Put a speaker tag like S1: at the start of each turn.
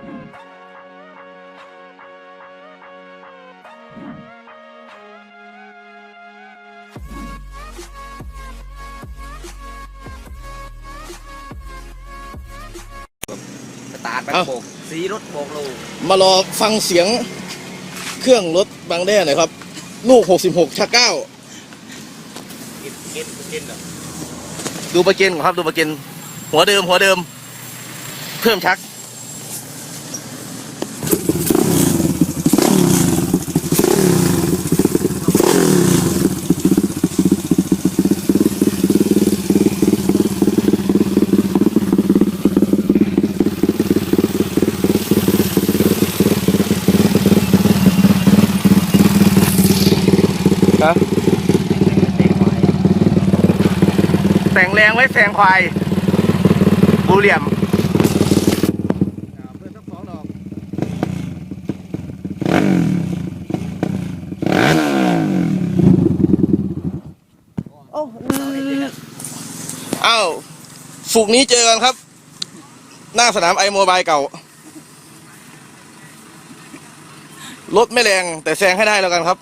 S1: ตาร์ทไป
S2: เโบ
S1: กสีรถโบกโล
S2: มารอฟังเสียงเครื่องรถบางแด้หน่อยครับ ลูก 66ชัก
S1: สินกิกินเหรอ
S2: ดูประเกนนครับดูประเกนหัวเดิมหัวเดิม เพิ่มชัก ครับแต่งแรงไว้แซงควายบูเหลี่ยมเพื่อนทั้งสออกอ้าวสุกนี้เจอกันครับ หน้าสนามไอโมบายเก่า รถไม่แรงแต่แซงให้ได้แล้วกันครับ